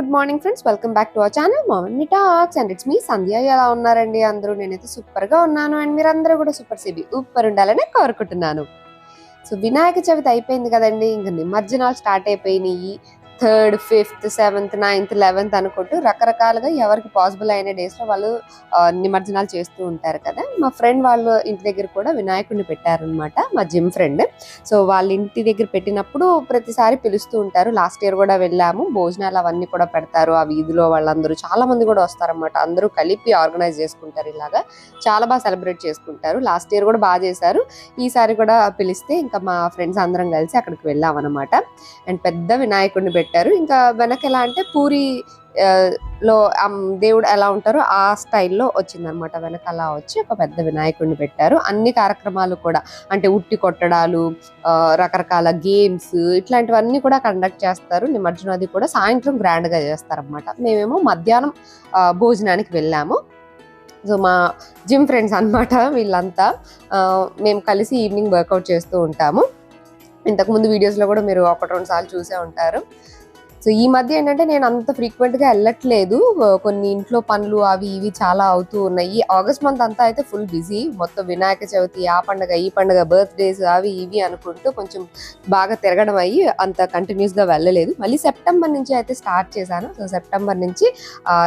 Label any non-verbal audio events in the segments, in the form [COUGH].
Good morning friends. Welcome back to our channel. Morning talks. And it's me Sandhya. ఎలా ఉన్నారండి అందరూ? నేనైతే సూపర్గా ఉన్నాను. అండ్ మీరందరూ కూడా సూపర్ సిబి ఉప్పర్ ఉండాలని కోరుకుంటున్నాను. సో వినాయక చవితి అయిపోయింది కదండి. ఇంకా నిమజ్జనాలు స్టార్ట్ అయిపోయినాయి. Third fifth seventh ninth eleventh అనుకుంటూ రకరకాలుగా ఎవరికి పాసిబుల్ అయిన డేస్లో వాళ్ళు నిమజ్జనాలు చేస్తూ ఉంటారు కదా. మా ఫ్రెండ్ వాళ్ళు ఇంటి దగ్గర కూడా వినాయకుడిని పెట్టారనమాట మా జిమ్ ఫ్రెండ్. సో వాళ్ళ ఇంటి దగ్గర పెట్టినప్పుడు ప్రతిసారి పిలుస్తూ ఉంటారు. లాస్ట్ ఇయర్ కూడా వెళ్ళాము. భోజనాలు అవన్నీ కూడా పెడతారు. ఆ వీధిలో వాళ్ళందరూ చాలా మంది కూడా వస్తారనమాట అందరూ కలిపి ఆర్గనైజ్ చేసుకుంటారు ఇలాగా. చాలా బాగా సెలబ్రేట్ చేసుకుంటారు. లాస్ట్ ఇయర్ కూడా బాగా చేశారు. ఈసారి కూడా పిలిస్తే ఇంకా మా ఫ్రెండ్స్ అందరం కలిసి అక్కడికి వెళ్ళాం అనమాట అండ్ పెద్ద వినాయకుడిని పెట్టి పెట్టారు. ఇంకా వెనక ఎలా అంటే పూరి లో దేవుడు ఎలా ఉంటారో ఆ స్టైల్లో వచ్చిందనమాట వెనక అలా వచ్చి ఒక పెద్ద వినాయకుడిని పెట్టారు. అన్ని కార్యక్రమాలు కూడా అంటే ఉట్టి కొట్టడాలు రకరకాల గేమ్స్ ఇట్లాంటివన్నీ కూడా కండక్ట్ చేస్తారు. నిమజ్జనం అది కూడా సాయంత్రం గ్రాండ్గా మేమేమో మధ్యాహ్నం భోజనానికి వెళ్ళాము. సో మా జిమ్ ఫ్రెండ్స్ అన్నమాట వీళ్ళంతా. మేము కలిసి ఈవినింగ్ వర్కౌట్ చేస్తూ ఉంటాము. ఇంతకుముందు వీడియోస్లో కూడా మీరు ఒకటి రెండు సార్లు చూసే ఉంటారు. సో ఈ మధ్య ఏంటంటే నేను అంత ఫ్రీక్వెంట్గా గా వెళ్ళట్లేదు కొన్ని ఇంట్లో పనులు అవి ఇవి చాలా అవుతూ ఉన్నాయి. ఆగస్ట్ మంత్ అంతా అయితే ఫుల్ బిజీ మొత్తం వినాయక చవితి ఆ పండుగ ఈ పండుగ బర్త్డేస్ అవి ఇవి అనుకుంటూ కొంచెం బాగా తిరగడం అయ్యి అంత కంటిన్యూస్గా వెళ్ళలేదు. మళ్ళీ సెప్టెంబర్ నుంచి అయితే స్టార్ట్ చేశాను. సో సెప్టెంబర్ నుంచి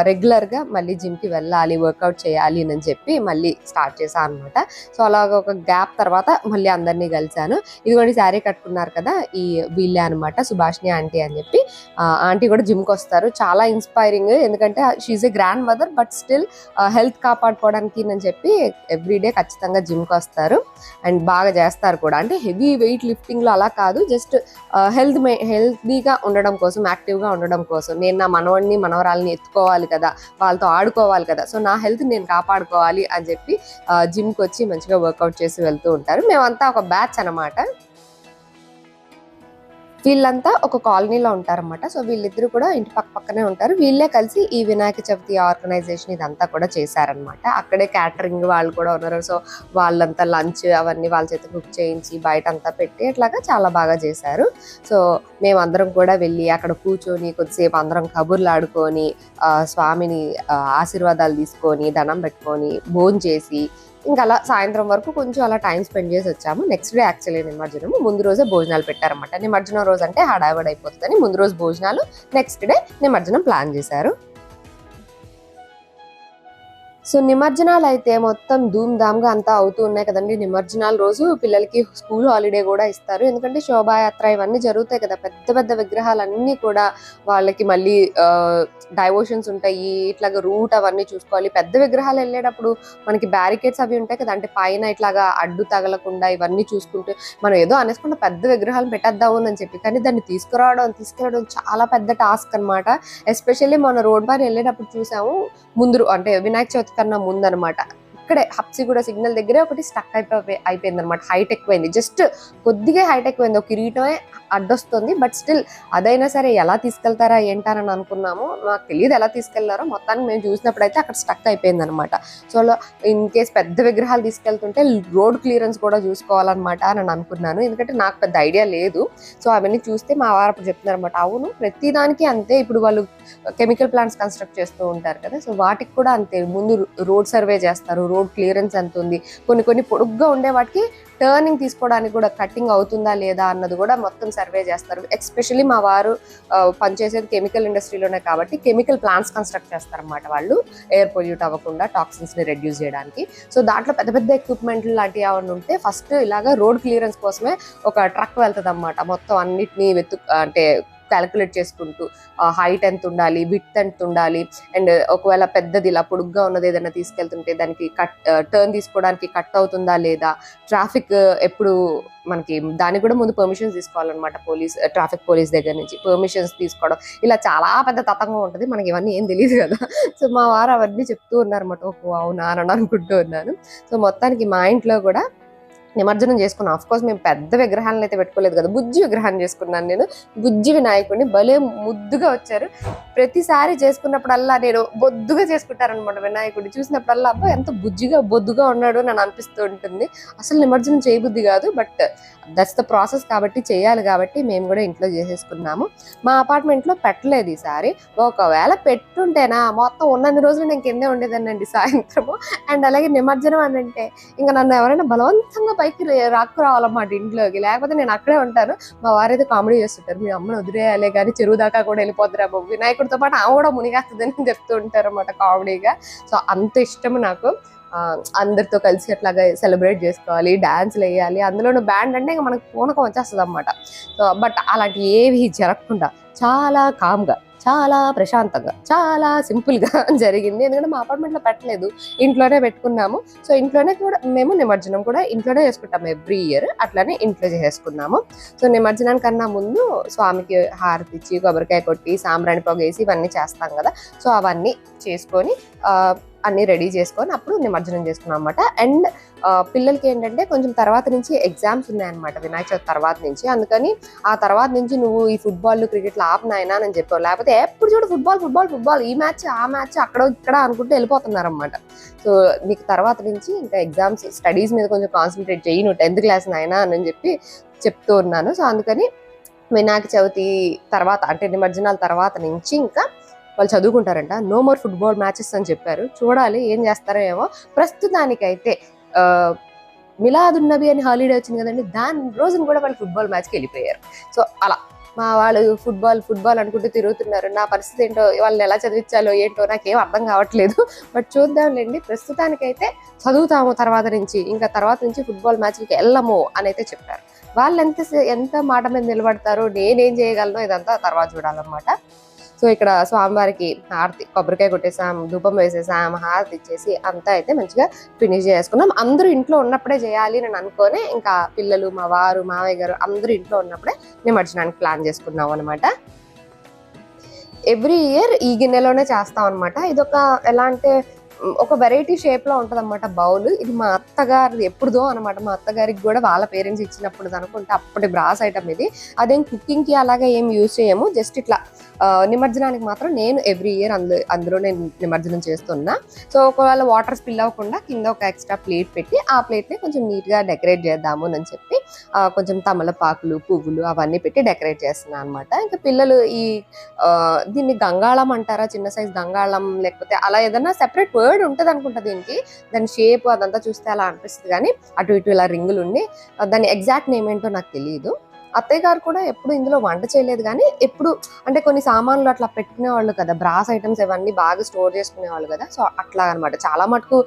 రెగ్యులర్గా గా మళ్ళీ జిమ్కి కి వెళ్ళాలి వర్కౌట్ చేయాలి అని చెప్పి మళ్ళీ స్టార్ట్ చేశాను అనమాట సో అలాగ ఒక గ్యాప్ తర్వాత మళ్ళీ అందరినీ కలిశాను. ఇదిగోండి శారీ కట్టుకున్నారు కదా ఈ వీళ్ళే అనమాట సుభాషిణి ఆంటీ అని చెప్పి. ఆంటీ కూడా జిమ్కి వస్తారు. చాలా ఇన్స్పైరింగ్ ఎందుకంటే she's a grandmother but still health కాపాడుకోవడానికి అని చెప్పి ఎవ్రీడే ఖచ్చితంగా జిమ్కి వస్తారు. అండ్ బాగా చేస్తారు కూడా. అంటే హెవీ వెయిట్ లిఫ్టింగ్లో అలా కాదు. జస్ట్ హెల్త్ హెల్తీగా ఉండడం కోసం యాక్టివ్గా ఉండడం కోసం నేను నా మనవడిని మనవరాలని ఎత్తుకోవాలి కదా వాళ్ళతో ఆడుకోవాలి కదా సో నా హెల్త్ నేను కాపాడుకోవాలి అని చెప్పి జిమ్కి వచ్చి మంచిగా వర్కౌట్ చేసి వెళ్తూ ఉంటారు. మేమంతా ఒక బ్యాచ్ అన్నమాట. వీళ్ళంతా ఒక కాలనీలో ఉంటారన్నమాట. సో వీళ్ళిద్దరూ కూడా ఇంటి పక్క పక్కనే ఉంటారు. వీళ్ళే కలిసి ఈ వినాయక చవితి ఆర్గనైజేషన్ ఇదంతా కూడా చేశారనమాట అక్కడే క్యాటరింగ్ వాళ్ళు కూడా ఉన్నారు. సో వాళ్ళంతా లంచ్ అవన్నీ వాళ్ళ చేత కుక్ చేయించి బయట అంతా పెట్టి అట్లాగా చాలా బాగా చేశారు. సో మేమందరం కూడా వెళ్ళి అక్కడ కూర్చొని కొద్దిసేపు అందరం కబుర్లు ఆడుకొని స్వామిని ఆశీర్వాదాలు తీసుకొని దండం పెట్టుకొని భోజనం చేసి ఇంకా అలా సాయంత్రం వరకు కొంచెం అలా టైం స్పెండ్ చేసి వచ్చాము. నెక్స్ట్ డే యాక్చువల్లీ నిమజ్జనం ముందు రోజే భోజనాలు పెట్టారనమాట నిమజ్జనం రోజు అంటే హడావిడి అయిపోతుందని ముందు రోజు భోజనాలు నెక్స్ట్ డే నిమజ్జనం ప్లాన్ చేశారు. సో నిమజ్జనాలు అయితే మొత్తం ధూమ్ ధామ్గా అంతా అవుతూ ఉన్నాయి కదండి. నిమజ్జనాల రోజు పిల్లలకి స్కూల్ హాలిడే కూడా ఇస్తారు. ఎందుకంటే శోభాయాత్ర ఇవన్నీ జరుగుతాయి కదా. పెద్ద పెద్ద విగ్రహాలన్నీ కూడా వాళ్ళకి మళ్ళీ డైవోషన్స్ ఉంటాయి. ఇట్లాగా రూట్ అవన్నీ చూసుకోవాలి. పెద్ద విగ్రహాలు వెళ్ళేటప్పుడు మనకి బ్యారికేడ్స్ అవి ఉంటాయి కదా. అంటే పైన ఇట్లాగా అడ్డు తగలకుండా ఇవన్నీ చూసుకుంటూ మనం ఏదో అనేసుకుంటే పెద్ద విగ్రహాలు పెట్టేద్దాము అని చెప్పి కానీ దాన్ని తీసుకురావడం తీసుకురావడం చాలా పెద్ద టాస్క్ అన్నమాట. ఎస్పెషల్లీ మన రోడ్ పైన వెళ్ళేటప్పుడు చూసాము. ముందు అంటే వినాయక చవితి కన్నా ముందనమాట. ఇక్కడే హప్సిగూడ సిగ్నల్ దగ్గరే ఒకటి స్టక్ అయిపోయి అయిపోయింది అనమాట హైట్ ఎక్కువైంది. జస్ట్ కొద్దిగా హైట్ ఎక్కువైంది. ఒక కిరీటమే అడ్డొస్తుంది. బట్ స్టిల్ అదైనా సరే ఎలా తీసుకెళ్తారా ఏంటారని అనుకున్నాము. నాకు తెలియదు ఎలా తీసుకెళ్ళారో. మొత్తానికి మేము చూసినప్పుడు అయితే అక్కడ స్టక్ అయిపోయింది అనమాట సో ఇన్ కేస్ పెద్ద విగ్రహాలు తీసుకెళ్తుంటే రోడ్ క్లియరెన్స్ కూడా చూసుకోవాలన్నమాట అని అనుకున్నాను. ఎందుకంటే నాకు పెద్ద ఐడియా లేదు. సో అవన్నీ చూస్తే మా వారు అప్పుడు చెప్తున్నారు అనమాట అవును ప్రతి దానికి అంతే. ఇప్పుడు వాళ్ళు కెమికల్ ప్లాంట్స్ కన్స్ట్రక్ట్ చేస్తూ ఉంటారు కదా. సో వాటికి కూడా అంతే. ముందు రోడ్ సర్వే చేస్తారు. రోడ్ క్లియరెన్స్ ఎంత ఉంది? కొన్ని కొన్ని పొడుగ్గా ఉండే వాటికి టర్నింగ్ తీసుకోవడానికి కూడా కటింగ్ అవుతుందా లేదా అన్నది కూడా మొత్తం సర్వే చేస్తారు. ఎస్పెషల్లీ మా వారు పనిచేసేది కెమికల్ ఇండస్ట్రీలోనే కాబట్టి కెమికల్ ప్లాంట్స్ కన్స్ట్రక్ట్ చేస్తారన్నమాట వాళ్ళు. ఎయిర్ పొల్యూట్ అవ్వకుండా టాక్సిన్స్ని రెడ్యూస్ చేయడానికి. సో దాంట్లో పెద్ద పెద్ద ఎక్విప్మెంట్ లాంటివి ఏమైనా ఉంటే ఫస్ట్ ఇలాగా రోడ్ క్లియరెన్స్ కోసమే ఒక ట్రక్ వెళ్తుంది మొత్తం అన్నిటినీ వెతు అంటే క్యాలిక్యులేట్ చేసుకుంటూ హైట్ ఎంత ఉండాలి విత్ ఎంత ఉండాలి అండ్ ఒకవేళ పెద్దది ఇలా పొడుగ్గా ఉన్నది ఏదైనా తీసుకెళ్తుంటే దానికి కట్ టర్న్ తీసుకోవడానికి కట్ అవుతుందా లేదా ట్రాఫిక్ ఎప్పుడు మనకి దానికి కూడా ముందు పర్మిషన్స్ తీసుకోవాలన్నమాట పోలీస్ ట్రాఫిక్ పోలీస్ దగ్గర నుంచి. పర్మిషన్స్ తీసుకోవడం. ఇలా చాలా పెద్ద తతంగం ఉంటుంది. మనకి ఇవన్నీ ఏం తెలియదు కదా. సో మా వారు అవన్నీ చెప్తూ ఉన్నారన్నమాట. ఓహో అవునా? అని అనుకుంటూ ఉన్నాను. సో మొత్తానికి మా ఇంట్లో కూడా నిమజ్జనం చేసుకున్నాం. ఆఫ్ కోర్స్ మేము పెద్ద విగ్రహాలను అయితే పెట్టుకోలేదు కదా. బుజ్జి విగ్రహాన్ని చేసుకున్నాను నేను. బుజ్జి వినాయకుడిని భలే ముద్దుగా వచ్చారు. ప్రతిసారి చేసుకున్నప్పుడల్లా నేను బొద్దుగా చేసుకుంటారనమాట వినాయకుడిని. చూసినప్పుడల్లా అబ్బా ఎంత బుజ్జిగా బొద్దుగా ఉన్నాడు అని అనిపిస్తూ ఉంటుంది. అసలు నిమజ్జనం చేయబుద్ధి కాదు. బట్ దట్స్ ద ప్రాసెస్ కాబట్టి చేయాలి కాబట్టి మేము కూడా ఇంట్లో చేసేసుకున్నాము. మా అపార్ట్మెంట్లో లో పెట్టలేదు ఈసారి. ఒకవేళ పెట్టుంటేనా? మొత్తం ఉన్నన్ని రోజులు నేను కిందే ఉండేదానండి సాయంత్రము. అండ్ అలాగే నిమజ్జనం అని అంటే ఇంకా నన్ను ఎవరైనా బలవంతంగా పైకి రే- రాక్కు రావాలన్నమాట ఇంట్లోకి. లేకపోతే నేను అక్కడే ఉంటాను. మా వారైతే కామెడీ చేస్తుంటారు. మీ అమ్మని వదిలేయాలి కానీ చెరువు దాకా కూడా వెళ్ళిపోతురా బాబు. వినాయకుడితో పాటు ఆమె కూడా మునిగేస్తుందని [LAUGHS] చెప్తూ ఉంటారు అన్నమాట కామెడీగా. సో అంత ఇష్టం నాకు. అందరితో కలిసి అట్లాగా సెలబ్రేట్ చేసుకోవాలి డాన్స్లు వేయాలి. అందులోనూ బ్యాండ్ అంటే ఇంకా మనకు పూనకం వచ్చేస్తుంది అనమాట సో బట్ అలాంటి ఏవి జరగకుండా చాలా కామ్గా చాలా ప్రశాంతంగా చాలా సింపుల్గా [LAUGHS] జరిగింది. ఎందుకంటే మా అపార్ట్మెంట్లో పెట్టలేదు. ఇంట్లోనే పెట్టుకున్నాము. సో ఇంట్లోనే కూడా మేము నిమజ్జనం కూడా ఇంట్లోనే చేసుకుంటాము ఎవ్రీ ఇయర్. అట్లానే ఇంట్లో చేసుకున్నాము. సో నిమజ్జనానికన్నా ముందు స్వామికి హారతి ఇచ్చి కొబ్బరికాయ కొట్టి సాంబ్రాణి పొగేసి ఇవన్నీ చేస్తాం కదా. సో అవన్నీ చేసుకొని అన్నీ రెడీ చేసుకొని అప్పుడు నిమజ్జనం చేసుకున్నాం అనమాట అండ్ పిల్లలకి ఏంటంటే కొంచెం తర్వాత నుంచి ఎగ్జామ్స్ ఉన్నాయన్నమాట. వినాయక చవితి తర్వాత నుంచి. అందుకని ఆ తర్వాత నుంచి నువ్వు ఈ ఫుట్బాల్ క్రికెట్లు ఆపనాయనా అని చెప్పావు. లేకపోతే ఎప్పుడు చూడు ఫుట్బాల్ ఫుట్బాల్ ఫుట్బాల్. ఈ మ్యాచ్ ఆ మ్యాచ్ అక్కడ ఇక్కడ అనుకుంటూ వెళ్ళిపోతున్నారు అనమాట సో నీకు తర్వాత నుంచి ఇంకా ఎగ్జామ్స్ స్టడీస్ మీద కొంచెం కాన్సన్ట్రేట్ చేయి నువ్వు టెన్త్ క్లాస్ నాయనా అని చెప్పి చెప్తూ ఉన్నాను. సో అందుకని వినాయక చవితి తర్వాత అంటే నిమజ్జనాల తర్వాత నుంచి ఇంకా వాళ్ళు చదువుకుంటారంట. నో మోర్ ఫుట్బాల్ మ్యాచెస్ అని చెప్పారు. చూడాలి ఏం చేస్తారో ఏమో. ప్రస్తుతానికైతే మిలాదున్ నబీ అని హాలిడే వచ్చింది కదండి దాని రోజున కూడా వాళ్ళు ఫుట్బాల్ మ్యాచ్కి వెళ్ళిపోయారు. సో అలా. మా వాళ్ళు ఫుట్బాల్ ఫుట్బాల్ అనుకుంటూ తిరుగుతున్నారు. నా పరిస్థితి ఏంటో వాళ్ళని ఎలా చదివించాలో ఏంటో నాకేం అర్థం కావట్లేదు. బట్ చూద్దాంలేండి ప్రస్తుతానికైతే చదువుతాము తర్వాత నుంచి ఇంకా తర్వాత నుంచి ఫుట్బాల్ మ్యాచ్కి వెళ్ళము అని అయితే చెప్పారు. వాళ్ళు ఎంత ఎంత మాట మీద నిలబడతారో నేనేం చేయగలను ఇదంతా తర్వాత చూడాలన్నమాట. సో ఇక్కడ స్వామివారికి హారతి కొబ్బరికాయ కొట్టేసాం ధూపం వేసేసాం హారతి ఇచ్చేసి అంతా అయితే మంచిగా ఫినిష్ చేసుకున్నాం. అందరూ ఇంట్లో ఉన్నప్పుడే చేయాలి నేను అనుకొని ఇంకా పిల్లలు మా వారు మావయ్య గారు అందరూ ఇంట్లో ఉన్నప్పుడే నిమజ్జనానికి ప్లాన్ చేసుకున్నాం అనమాట ఎవ్రీ ఇయర్ ఈ గిన్నెలోనే చేస్తాం అనమాట ఇదొక ఎలా అంటే ఒక వెరైటీ షేప్లో ఉంటది అనమాట బౌల్. ఇది మా అత్తగారిది ఎప్పుడుదో అనమాట మా అత్తగారికి కూడా వాళ్ళ పేరెంట్స్ ఇచ్చినప్పుడు అనుకుంటే అప్పటి బ్రాస్ ఐటమ్ ఇది. అదేం కుకింగ్కి అలాగా ఏం యూజ్ చేయము. జస్ట్ ఇట్లా నిమజ్జనానికి మాత్రం నేను ఎవ్రీ ఇయర్ అందులో అందులో నేను నిమజ్జనం చేస్తున్నా. సో ఒకవేళ వాటర్ స్పిల్ అవ్వకుండా కింద ఒక ఎక్స్ట్రా ప్లేట్ పెట్టి ఆ ప్లేట్ని కొంచెం నీట్గా డెకరేట్ చేద్దాము అని చెప్పి కొంచెం తమలపాకులు పువ్వులు అవన్నీ పెట్టి డెకరేట్ చేస్తున్నాను అనమాట ఇంకా పిల్లలు ఈ దీన్ని గంగాళం అంటారా? చిన్న సైజ్ గంగాళం లేకపోతే అలా ఏదైనా సెపరేట్ వర్డ్ ఉంటుంది అనుకుంటా దీనికి. దాని షేప్ అదంతా చూస్తే అలా అనిపిస్తుంది కానీ అటు ఇటు ఇలా రింగులు ఉండి దాని ఎగ్జాక్ట్ నేమ్ ఏంటో నాకు తెలియదు అత్తయ్య గారు కూడా ఎప్పుడు ఇందులో వంట చేయలేదు కానీ ఎప్పుడు అంటే కొన్ని సామాన్లు అట్లా పెట్టుకునే వాళ్ళు కదా. బ్రాస్ ఐటమ్స్ ఇవన్నీ బాగా స్టోర్ చేసుకునే వాళ్ళు కదా. సో అట్లా అన్నమాట. చాలా మటుకు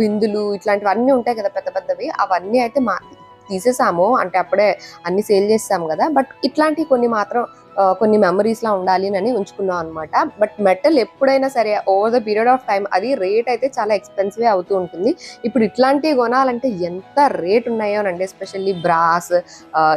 బిందులు ఇట్లాంటివన్నీ ఉంటాయి కదా పెద్ద పెద్దవి. అవన్నీ అయితే మా తీసేసాము. అంటే అప్పుడే అన్ని సేల్ చేసాము కదా. బట్ ఇట్లాంటివి కొన్ని మాత్రం కొన్ని మెమరీస్లా ఉండాలి అని ఉంచుకున్నాం అనమాట బట్ మెటల్ ఎప్పుడైనా సరే over the period of time అది రేట్ అయితే చాలా ఎక్స్పెన్సివ్ అవుతూ ఉంటుంది. ఇప్పుడు ఇట్లాంటివి కొనాలంటే ఎంత రేట్ ఉన్నాయోనండి ఎస్పెషల్లీ బ్రాస్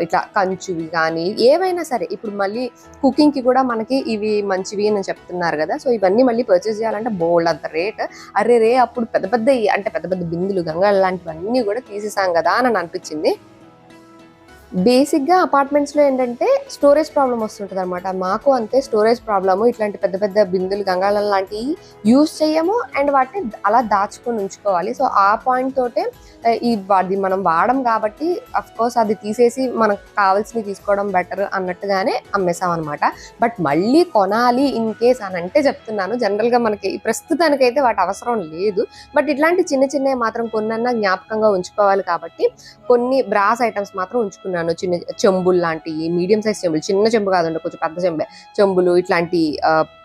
ఇట్లా కంచువి కానీ ఏవైనా సరే. ఇప్పుడు మళ్ళీ కుకింగ్కి కూడా మనకి ఇవి మంచివి అని చెప్తున్నారు కదా సో ఇవన్నీ మళ్ళీ పర్చేస్ చేయాలంటే బోల్డ్ అంత రేట్ అరే రే అప్పుడు పెద్ద పెద్ద అంటే పెద్ద పెద్ద బిందులు గంగ లాంటివన్నీ కూడా తీసేసాం కదా అని అనిపించింది. బేసిక్గా ఏంటంటే స్టోరేజ్ ప్రాబ్లం వస్తుంటుంది అనమాట మాకు అంతే స్టోరేజ్ ప్రాబ్లమ్ ఇట్లాంటి పెద్ద పెద్ద బిందులు గంగాళం లాంటివి యూజ్ చేయము అండ్ వాటిని అలా దాచుకొని ఉంచుకోవాలి. సో ఆ పాయింట్ తోటే ఈ అది మనం వాడడం కాబట్టి అఫ్ కోర్స్ అది తీసేసి మనకు కావాల్సినవి తీసుకోవడం బెటర్ అన్నట్టుగానే అమ్మేసామన్నమాట. బట్ మళ్ళీ కొనాలి ఇన్ కేస్ అని అంటే చెప్తున్నాను. జనరల్గా మనకి మనకి ప్రస్తుతానికైతే వాటి అవసరం లేదు. బట్ ఇట్లాంటి చిన్న చిన్నవి మాత్రం కొన్నన్నా జ్ఞాపకంగా ఉంచుకోవాలి కాబట్టి కొన్ని బ్రాస్ ఐటమ్స్ మాత్రం ఉంచుకున్నాను. చిన్న చెంబులు లాంటివి మీడియం సైజ్ చెంబులు చిన్న చెంబు కాదండి కొంచెం పెద్ద చెంబే. చెంబులు ఇట్లాంటి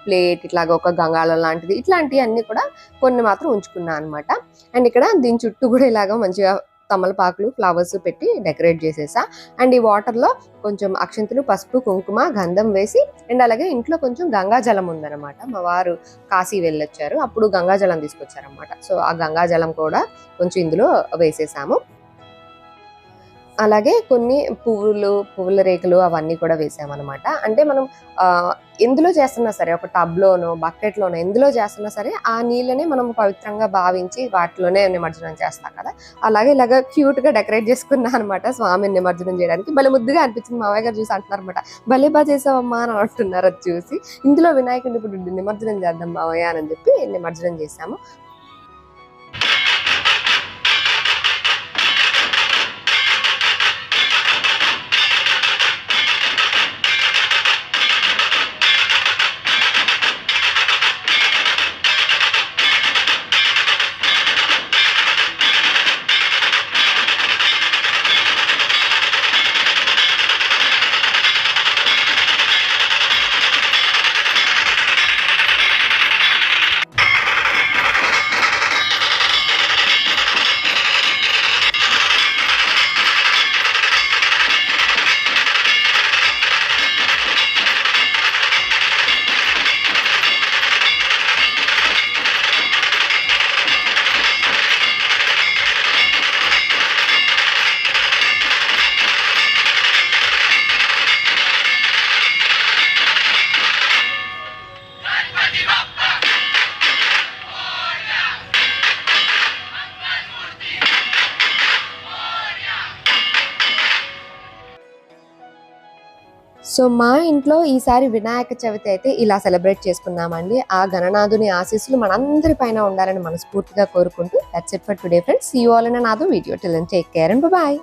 ప్లేట్ ఇట్లాగ ఒక గంగాళం లాంటిది ఇట్లాంటివి అన్ని కూడా కొన్ని మాత్రం ఉంచుకున్నాను అనమాట అండ్ ఇక్కడ దీని చుట్టూ కూడా ఇలాగ మంచిగా తమలపాకులు ఫ్లవర్స్ పెట్టి డెకరేట్ చేసేసా. అండ్ ఈ వాటర్లో కొంచెం అక్షంతులు పసుపు కుంకుమ గంధం వేసి అండ్ అలాగే ఇంట్లో కొంచెం గంగాజలం ఉందన్నమాట. మా వారు కాశీ వెళ్ళొచ్చారు అప్పుడు గంగాజలం తీసుకొచ్చారనమాట సో ఆ గంగాజలం కూడా కొంచెం ఇందులో వేసేసాము. అలాగే కొన్ని పువ్వులు పువ్వుల రేకులు అవన్నీ కూడా వేసామన్నమాట. అంటే మనం ఆ, ఎందులో చేస్తున్నా సరే ఒక టబ్లోనో బకెట్లోనో ఎందులో చేస్తున్నా సరే ఆ నీళ్ళని మనం పవిత్రంగా భావించి వాటిలోనే నిమజ్జనం చేస్తాం కదా. అలాగే ఇలాగ క్యూట్గా డెకరేట్ చేసుకున్నా అనమాట స్వామిని నిమజ్జనం చేయడానికి. భలే ముద్దుగా అనిపించింది మావయ్య గారు చూసి అంటున్నారు అనమాట భలే బాగా చేసావమ్మా అని అంటున్నారు అది చూసి. ఇందులో వినాయకుడిని ఇప్పుడు నిమజ్జనం చేద్దాం మావయ్య అని చెప్పి నిమజ్జనం చేశాము. సో మా ఇంట్లో ఈసారి వినాయక చవితి అయితే ఇలా సెలబ్రేట్ చేసుకున్నామండి ఆ గణనాథుని ఆశీస్సులు మనందరి పైన ఉండాలని మనస్ఫూర్తిగా కోరుకుంటూ that's it for today friends see you all and నాదు video till take care and bye